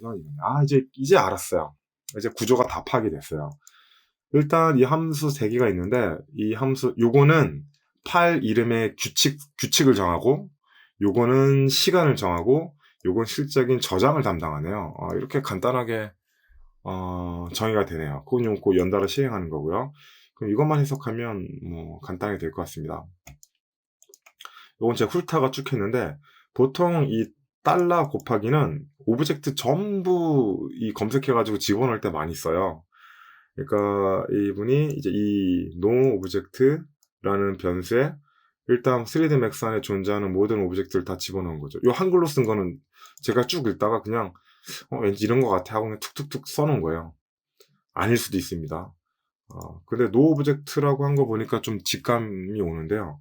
그래서 이거네. 아, 이제, 이제 알았어요. 이제 구조가 다 파악이 됐어요. 일단 이 함수 세 개가 있는데, 이 함수, 요거는 파일 이름의 규칙, 규칙을 정하고, 요거는 시간을 정하고, 요건 실적인 저장을 담당하네요. 아, 이렇게 간단하게, 어, 정의가 되네요. 그건 요거 연달아 실행하는 거고요. 그럼 이것만 해석하면, 뭐, 간단하게 될 것 같습니다. 요건 제가 훑다가 쭉 했는데, 보통 이 달러 곱하기는 오브젝트 전부 이 검색해가지고 집어넣을 때 많이 써요. 그러니까 이분이 이제 이 no 오브젝트라는 변수에 일단 3D Max 안에 존재하는 모든 오브젝트를 다 집어넣은 거죠. 요 한글로 쓴 거는 제가 쭉 읽다가 그냥 어, 왠지 이런 것 같아 하고 그냥 툭툭툭 써놓은 거예요. 아닐 수도 있습니다. 어, 근데 no 오브젝트라고 한 거 보니까 좀 직감이 오는데요.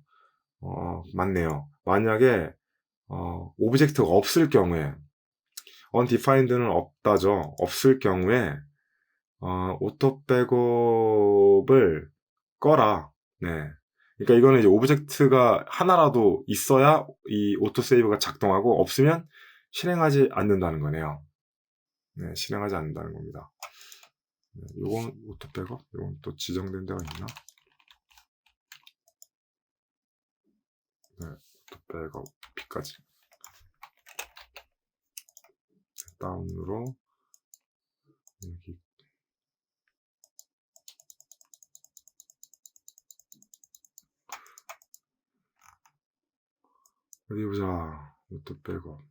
어, 맞네요. 만약에 어, 오브젝트가 없을 경우에 undefined는 없다죠. 없을 경우에 어, 오토 백업을 꺼라. 네. 그러니까 이거는 이제 오브젝트가 하나라도 있어야 이 오토 세이브가 작동하고 없으면 실행하지 않는다는 거네요. 네, 실행하지 않는다는 겁니다. 네, 요건 오토 백업, 요건 또 지정된 데가 있나? 네, 오토 백업 B까지. 다운으로 여기 어디 보자. 오토 백업.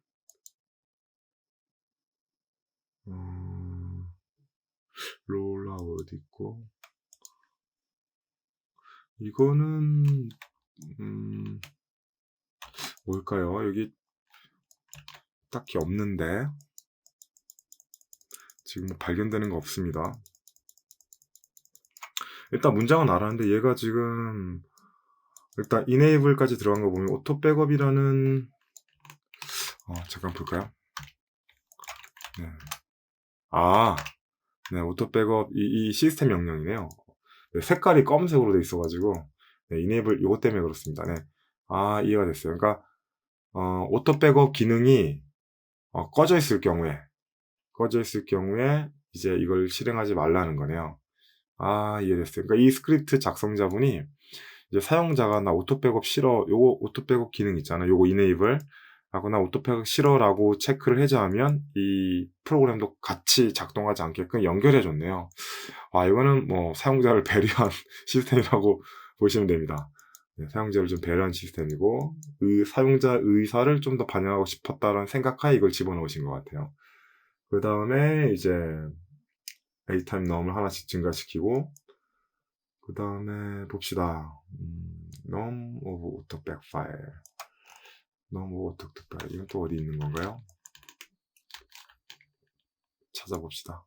음, 롤아웃 있고. 이거는, 음, 뭘까요? 여기 딱히 없는데. 지금 뭐 발견되는 거 없습니다. 일단 문장은 알았는데 얘가 지금 일단 enable까지 들어간 거 보면 오토 백업이라는 어, 잠깐 볼까요? 네. 아, 네, 오토 백업 이, 이 시스템 명령이네요. 네, 색깔이 검은색으로 돼 있어가지고 네, enable 요거 때문에 그렇습니다. 네. 아, 이해가 됐어요. 그러니까 어, 오토 백업 기능이 어, 꺼져 있을 경우에 꺼져 있을 경우에 이제 이걸 실행하지 말라는 거네요. 아, 이해됐어요. 그러니까 이 스크립트 작성자분이 이제 사용자가 나 오토 백업 싫어. 요거 오토 백업 기능 있잖아. 요거 enable 하거나 오토 백업 싫어라고 체크를 해제하면 이 프로그램도 같이 작동하지 않게끔 연결해 줬네요. 아, 이거는 뭐 사용자를 배려한 시스템이라고 보시면 됩니다. 네, 사용자를 좀 배려한 시스템이고 의, 사용자 의사를 좀 더 반영하고 싶었다는 생각하에 이걸 집어넣으신 것 같아요. 그 다음에 이제 A타임 넘을 하나씩 증가시키고 그 다음에 봅시다. 음, num of auto backfire. num of auto backfire. 이건 또 어디 있는 건가요? 찾아봅시다.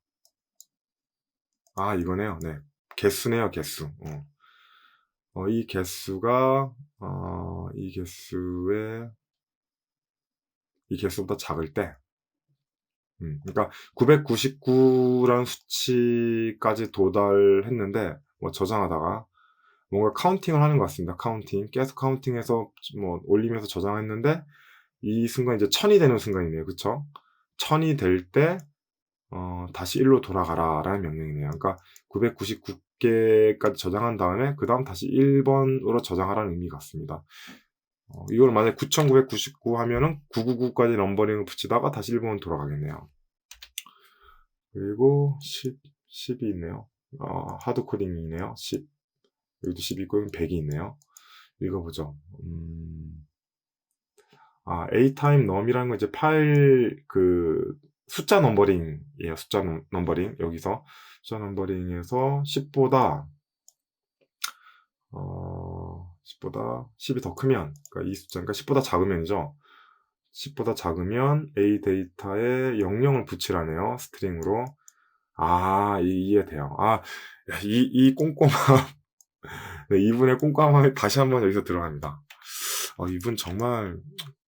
아, 이거네요. 네. 개수네요, 개수. 어. 어, 이 개수가, 어, 이 개수의, 이 개수보다 작을 때, 음, 그러니까 999라는 수치까지 도달했는데 뭐 저장하다가 뭔가 카운팅을 하는 것 같습니다. 카운팅 계속 카운팅해서 뭐 올리면서 저장했는데 이 순간 이제 천이 되는 순간이네요. 그쵸? 천이 될 때 어, 다시 1로 돌아가라 라는 명령이네요. 그러니까 999개까지 저장한 다음에 그 다음 다시 1번으로 저장하라는 의미 같습니다. 어, 이걸 만약에 9999 하면은 999까지 넘버링을 붙이다가 다시 1번 돌아가겠네요. 그리고 10, 10이 있네요. 어, 하드코딩이네요. 10. 여기도 10이 있고, 100이 있네요. 읽어보죠. 음, 아, A-time num이라는 건 이제 파일, 그, 숫자 넘버링이에요. 숫자 넘버링. 여기서. 숫자 넘버링에서 10보다, 어, 10보다 10이 더 크면, 그러니까 이 숫자, 그러니까 10보다 작으면이죠. 10보다 작으면 A 데이터에 00을 붙이라네요. 스트링으로. 아, 이, 해돼요 아, 이, 이 꼼꼼함. 네, 이분의 꼼꼼함이 다시 한번 여기서 들어갑니다. 어, 이분 정말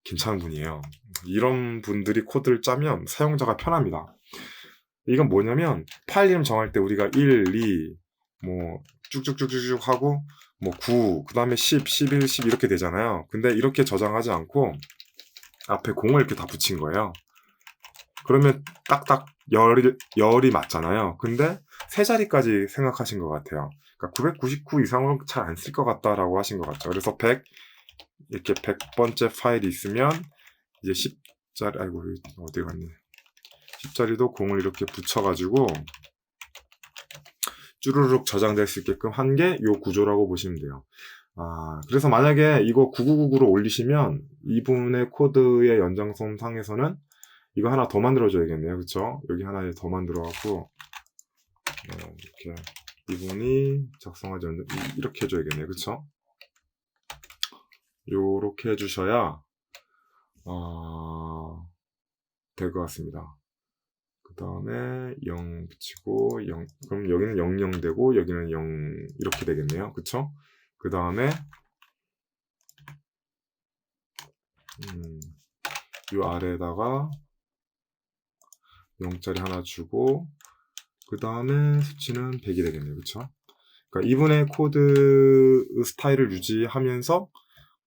괜찮은 분이에요. 이런 분들이 코드를 짜면 사용자가 편합니다. 이건 뭐냐면 파일 이름 정할 때 우리가 1, 2, 뭐 쭉쭉쭉쭉 하고 뭐 9, 그 다음에 10, 11, 10 이렇게 되잖아요. 근데 이렇게 저장하지 않고 앞에 공을 이렇게 다 붙인 거예요. 그러면 딱딱 열이, 열이 맞잖아요. 근데 세 자리까지 생각하신 것 같아요. 그러니까 999 이상은 잘 안 쓸 것 같다라고 하신 것 같죠. 그래서 100, 이렇게 100번째 파일이 있으면 이제 10자리, 아이고, 어디 갔니? 10자리도 공을 이렇게 붙여가지고 쭈루룩 저장될 수 있게끔 한게요 구조라고 보시면 돼요. 아, 그래서 만약에 이거 9999로 올리시면 이분의 코드의 연장선 상에서는 이거 하나 더 만들어줘야겠네요. 그쵸? 여기 하나 더 만들어갖고, 어, 이렇게, 이분이 작성하지 않는, 이- 이렇게 해줘야겠네요. 그쵸? 요렇게 해주셔야, 어, 될 것 같습니다. 그 다음에 0 붙이고 0 그럼 여기는 00 되고 여기는 0 이렇게 되겠네요. 그쵸? 그 다음에 음, 요 아래에다가 0짜리 하나 주고 그 다음에 수치는 100이 되겠네요. 그쵸? 그러니까 이분의 코드 스타일을 유지하면서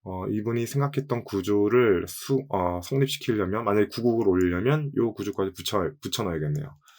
어, 이분이 생각했던 구조를 수, 어, 성립시키려면, 만약에 999를 올리려면 요 구조까지 붙여, 붙여놔야겠네요.